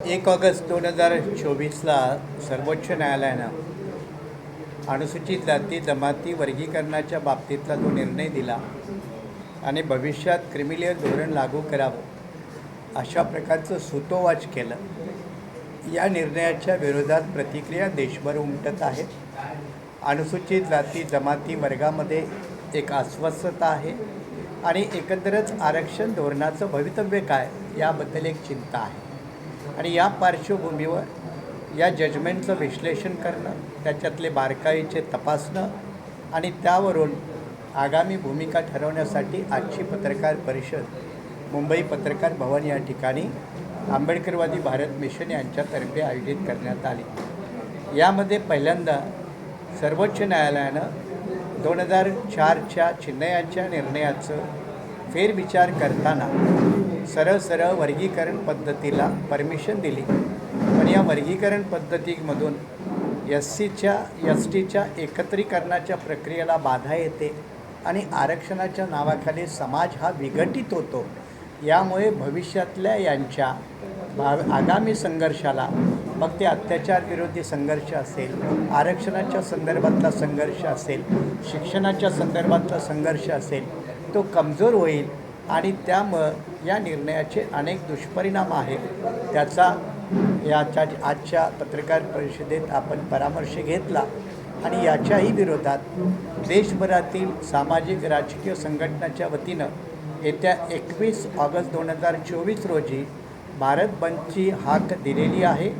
एक ऑगस्ट दोन हजार चोवीसला सर्वोच्च न्यायालयानं अनुसूचित जाती जमाती वर्गीकरणाच्या बाबतीतला जो निर्णय दिला आणि भविष्यात क्रिमिलियर धोरण लागू करावं अशा प्रकारचं सुतोवाच केलं. या निर्णयाच्या विरोधात प्रतिक्रिया देशभर उमटत आहेत अनुसूचित जाती जमाती वर्गामध्ये एक अस्वस्थता आहे आणि एकंदरच आरक्षण धोरणाचं भवितव्य काय याबद्दल एक चिंता आहे. आणि या पार्श्वभूमीवर या जजमेंटचं विश्लेषण करणं त्याच्यातले बारकाईचे तपासणं आणि त्यावरून आगामी भूमिका ठरवण्यासाठी आजची पत्रकार परिषद मुंबई पत्रकार भवन या ठिकाणी आंबेडकरवादी भारत मिशन यांच्यातर्फे आयोजित करण्यात आली. यामध्ये पहिल्यांदा सर्वोच्च न्यायालयानं दोन हजार चारच्या चिन्मयांच्या निर्णयाचं फेरविचार करताना सरळ सरळ वर्गीकरण पद्धतीला परमिशन दिली. पण या वर्गीकरण पद्धतीमधून एस सीच्या एस टीच्या एकत्रीकरणाच्या प्रक्रियेला बाधा येते आणि आरक्षणाच्या नावाखाली समाज हा विघटित होतो. यामुळे भविष्यातल्या यांच्या भाव आगामी संघर्षाला मग ते अत्याचारविरोधी संघर्ष असेल आरक्षणाच्या संदर्भातला संघर्ष असेल शिक्षणाच्या संदर्भातला संघर्ष असेल तो कमजोर होईल आणि त्यामुळं या निर्णयाचे अनेक दुष्परिणाम आहेत. त्याचा याच्या आजच्या पत्रकार परिषदेत आपण परामर्श घेतला. आणि याच्याही विरोधात देशभरातील सामाजिक राजकीय संघटनाच्या वतीनं येत्या एकवीस ऑगस्ट दोन हजार चोवीस रोजी भारत बंदची हाक दिलेली आहे.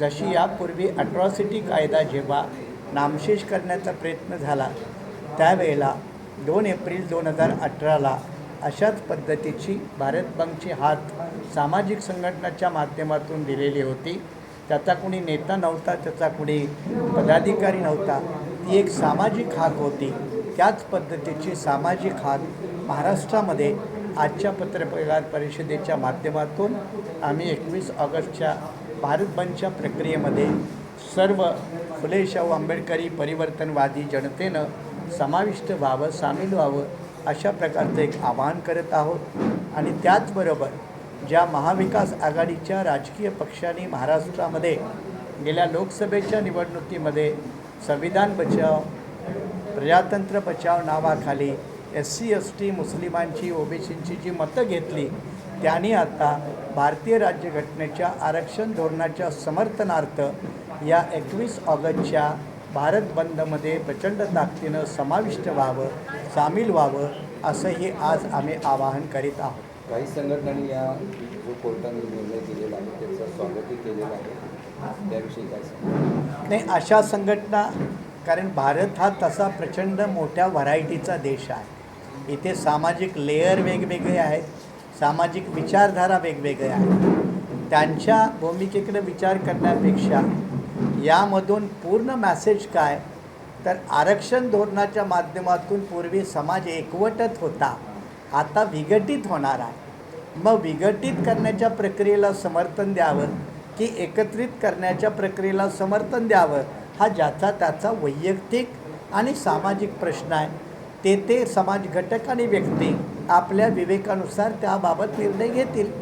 जशी यापूर्वी अट्रॉसिटी कायदा जेव्हा नामशेष करण्याचा प्रयत्न झाला त्यावेळेला दोन एप्रिल दोन हजार अठराला अशाच पद्धतीची भारत बंदची हात सामाजिक संघटनाच्या माध्यमातून दिलेली होती. त्याचा कुणी नेता नव्हता त्याचा कुणी पदाधिकारी नव्हता. ती एक सामाजिक हाक होती. त्याच पद्धतीची सामाजिक हाक महाराष्ट्रामध्ये आजच्या पत्रकार परिषदेच्या माध्यमातून आम्ही एकवीस ऑगस्टच्या भारत बंदच्या प्रक्रियेमध्ये सर्व फुले शाहू आंबेडकरी परिवर्तनवादी जनतेनं समाविष्ट व्हावं सामील व्हावं अशा प्रकारचं एक आवाहन करत आहोत. आणि त्याचबरोबर ज्या महाविकास आघाडीच्या राजकीय पक्षांनी महाराष्ट्रामध्ये गेल्या लोकसभेच्या निवडणुकीमध्ये संविधान बचाव प्रजातंत्र बचाव नावाखाली एस सी एस टी मुस्लिमांची ओबीसींची जी मतं घेतली त्यांनी आता भारतीय राज्यघटनेच्या आरक्षण धोरणाच्या समर्थनार्थ या एकवीस ऑगस्टच्या भारत बंदमध्ये प्रचंड ताकदीनं समाविष्ट व्हावं सामील व्हावं असंही आज आम्ही आवाहन करीत आहोत. काही संघटनांनी या जो कोर्टाने निर्णय दिलेला आहे त्याचं स्वागतही केलेलं आहे. त्याविषयी काय नाही अशा संघटना कारण भारत हा तसा प्रचंड मोठ्या व्हरायटीचा देश आहे. इथे सामाजिक लेयर वेगवेगळे आहेत सामाजिक विचारधारा वेगवेगळ्या आहेत. त्यांच्या भूमिकेकडे विचार करण्यापेक्षा यामधून पूर्ण मॅसेज काय? तर आरक्षण धोरणाच्या माध्यमातून पूर्वी समाज एकवटत होता. आता विघटित होणार आहे. मग विघटित करण्याच्या प्रक्रियेला समर्थन द्यावं की एकत्रित करण्याच्या प्रक्रियेला समर्थन द्यावं? हा ज्याचा त्याचा वैयक्तिक आणि सामाजिक प्रश्न आहे. ते ते समाज घटक आणि व्यक्ती आपल्या विवेकानुसार त्याबाबत निर्णय घेतील.